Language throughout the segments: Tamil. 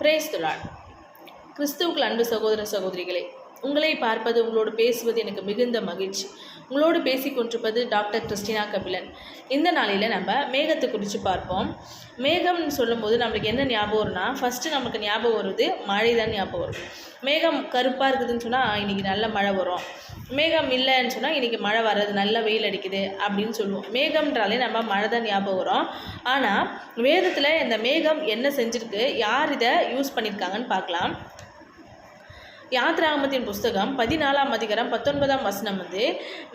பிரேஸ்துலான் கிறிஸ்துவுக்குள் அன்பு சகோதர சகோதரிகளே உங்களை பார்ப்பது உங்களோடு பேசுவது எனக்கு மிகுந்த மகிழ்ச்சி. உங்களோடு பேசி கொண்டிருப்பது டாக்டர் கிறிஸ்டினா கபிலன். இந்த நாளில் நம்ம மேகத்தை குறித்து பார்ப்போம். மேகம்னு சொல்லும்போது நம்மளுக்கு என்ன ஞாபகம் வரும்னா ஃபஸ்ட்டு நமக்கு ஞாபகம் வருது மழை தான் ஞாபகம் வரும். மேகம் கருப்பாக இருக்குதுன்னு சொன்னால் இன்றைக்கி நல்ல மழை வரும். மேகம் இல்லைன்னு சொன்னால் இன்றைக்கி மழை வர்றது நல்ல வெயில் அடிக்குது அப்படின்னு சொல்லுவோம். மேகம்ன்றாலே நம்ம மழை தான் ஞாபகம் வரும். ஆனால் வேதத்தில் இந்த மேகம் என்ன செஞ்சுருக்கு யார் இதை யூஸ் பண்ணியிருக்காங்கன்னு பார்க்கலாம். யாத்ராகமத்தின் புஸ்தகம் பதினாலாம் அதிகாரம் பத்தொன்பதாம் வசனம் வந்து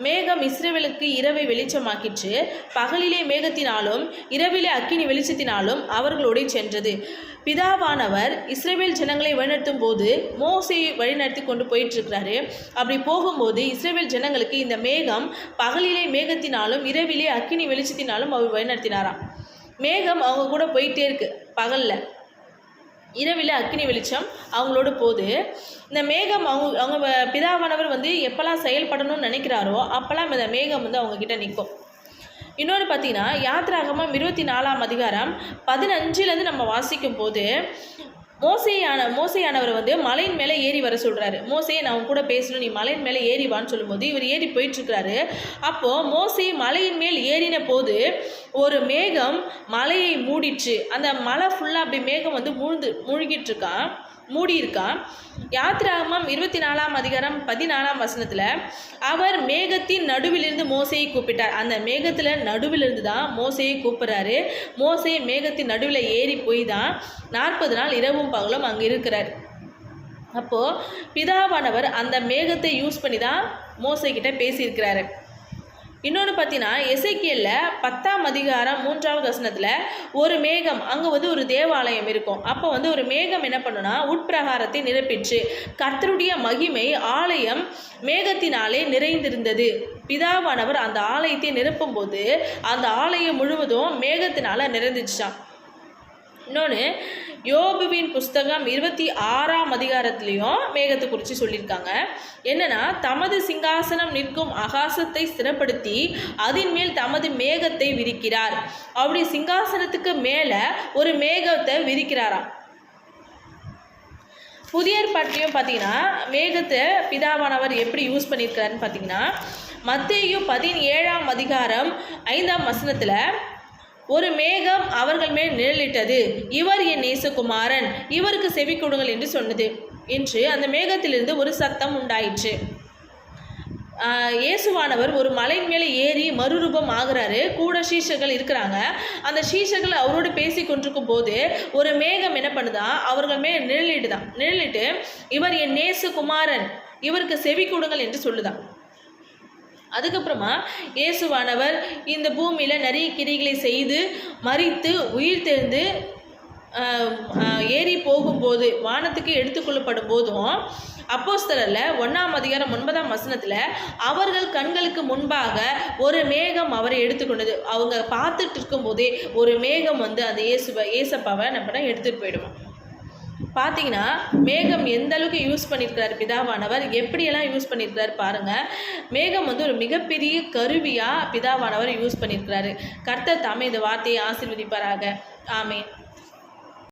மேகம் இஸ்ரேவேலுக்கு இரவை வெளிச்சமாக்கிற்று. பகலிலே மேகத்தினாலும் இரவிலே அக்கினி வெளிச்சத்தினாலும் அவர்களோடு சென்றது. பிதாவானவர் இஸ்ரேவேல் ஜனங்களை வழிநடத்தும் போது மோசையை வழிநடத்தி கொண்டு போயிட்டு இருக்கிறாரு அப்படி போகும்போது இஸ்ரேவேல் ஜனங்களுக்கு இந்த மேகம் பகலிலே மேகத்தினாலும் இரவிலே அக்கினி வெளிச்சத்தினாலும் அவர் வழிநடத்தினாராம். மேகம் அவங்க கூட போயிட்டே இருக்கு பகலில். இரவில் அக்னி வெளிச்சம் அவங்களோட போது. இந்த மேகம் அவங்க அவங்க வ- பிதாவானவர் வந்து எப்போல்லாம் செயல்படணும்னு நினைக்கிறாரோ அப்போல்லாம் இந்த மேகம் வந்து அவங்கக்கிட்ட நிற்கும். இன்னொன்று பார்த்தீங்கன்னா யாத்ராகமம் இருபத்தி நாலாம் அதிகாரம் பதினஞ்சுலேருந்து நம்ம வாசிக்கும் போது மோசையான மோசையானவர் வந்து மலையின் மேலே ஏறி வர சொல்கிறாரு மோசையை நான் உன் கூட பேசணும் நீ மலையின் மேலே ஏறி வான்னு சொல்லும்போது இவர் ஏறி போயிட்டுருக்கிறாரு. அப்போது மோசை மலையின் மேல் ஏறின போது ஒரு மேகம் மலையை மூடிச்சு அந்த மலை ஃபுல்லாக அப்படி மேகம் வந்து மூழ்ந்து மூழ்கிட்டு மூடியிருக்கா? மூடி இருக்கான் இருபத்தி நாலாம் அதிகாரம் பதினாலாம் வசனத்தில் அவர் மேகத்தின் நடுவிலிருந்து மோசையை கூப்பிட்டார். அந்த மேகத்தில் நடுவிலிருந்து தான் மோசையை கூப்பிட்றாரு. மோசை மேகத்தின் நடுவில் ஏறி போய் தான் நாற்பது நாள் இரவும் பகலும் அங்கே இருக்கிறார். அப்போது பிதாவானவர் அந்த மேகத்தை யூஸ் பண்ணி தான் மோசைக்கிட்ட பேசியிருக்கிறாரு. இன்னொன்று பார்த்தீங்கன்னா எசைக்கியலில் பத்தாம் அதிகாரம் மூன்றாவது வசனத்தில் ஒரு மேகம் அங்கே வந்து ஒரு தேவாலயம் இருக்கும். அப்போ வந்து ஒரு மேகம் என்ன பண்ணுனா உட்பிரகாரத்தை நிரப்பிற்று. கர்த்தருடைய மகிமை ஆலயம் மேகத்தினாலே நிறைந்திருந்தது. பிதாவானவர் அந்த ஆலயத்தை நிரப்பும்போது அந்த ஆலயம் முழுவதும் மேகத்தினால நிறைந்துச்சான் இன்னொன்று யோபுவின் புஸ்தகம் இருபத்தி ஆறாம் அதிகாரத்திலையும் மேகத்தை குறித்து சொல்லியிருக்காங்க. என்னன்னா தமது சிங்காசனம் நிற்கும் ஆகாசத்தை ஸ்திரப்படுத்தி அதன் மேல் தமது மேகத்தை விரிக்கிறார். அப்படி சிங்காசனத்துக்கு மேலே ஒரு மேகத்தை விரிக்கிறாராம். புதிய ஏற்பாட்டிலையும் பார்த்தீங்கன்னா மேகத்தை பிதாவானவர் எப்படி யூஸ் பண்ணியிருக்காருன்னு பார்த்தீங்கன்னா மத்தேயு பதினேழாம் அதிகாரம் ஐந்தாம் வசனத்தில் ஒரு மேகம் அவர்கள் மேல் நிழலிட்டது. இவர் என் நேசகுமாரன் இவருக்கு செவி கொடுங்கள் என்று சொன்னது. என்று அந்த மேகத்திலிருந்து ஒரு சத்தம் உண்டாயிற்று. இயேசுவானவர் ஒரு மலையின் மேலே ஏறி மறுரூபம் ஆகிறாரு. கூட சீஷர்கள் இருக்கிறாங்க. அந்த சீஷர்கள் அவரோடு பேசி கொண்டிருக்கும் போது ஒரு மேகம் என்ன பண்ணுதா? அவர்கள் மேல் நிழலிட்டுதான் நிழலிட்டு இவர் என் நேசகுமாரன் இவருக்கு செவி கொடுங்கள் என்று சொல்லுதான் அதுக்கப்புறமா இயேசுவானவர் இந்த பூமியில் நிறைய கிரிகளை செய்து மறித்து உயிர் தெரிந்து ஏறி போகும்போது வானத்துக்கு எடுத்துக்கொள்ளப்படும் போதும் அப்போஸ்தலரில் ஒன்றாம் அதிகாரம் ஒன்பதாம் வசனத்தில் அவர்கள் கண்களுக்கு முன்பாக ஒரு மேகம் அவரை எடுத்துக்கொண்டது அவங்க பார்த்துட்டு இருக்கும்போதே ஒரு மேகம் வந்து அந்த இயேசுவை ஏசப்பாவை நம்ம எடுத்துகிட்டு போயிடுவோம் பார்த்தீங்கன்னா மேகம் எந்த அளவுக்கு யூஸ் பண்ணியிருக்கிறார் பிதாவானவர்? எப்படியெல்லாம் யூஸ் பண்ணியிருக்கிறார் பாருங்க. மேகம் வந்து ஒரு மிகப்பெரிய கருவியாக பிதாவானவர் யூஸ் பண்ணியிருக்கிறாரு கர்த்தர் தாமே இந்த வார்த்தையை ஆசிர்வதிப்பாராக. ஆமே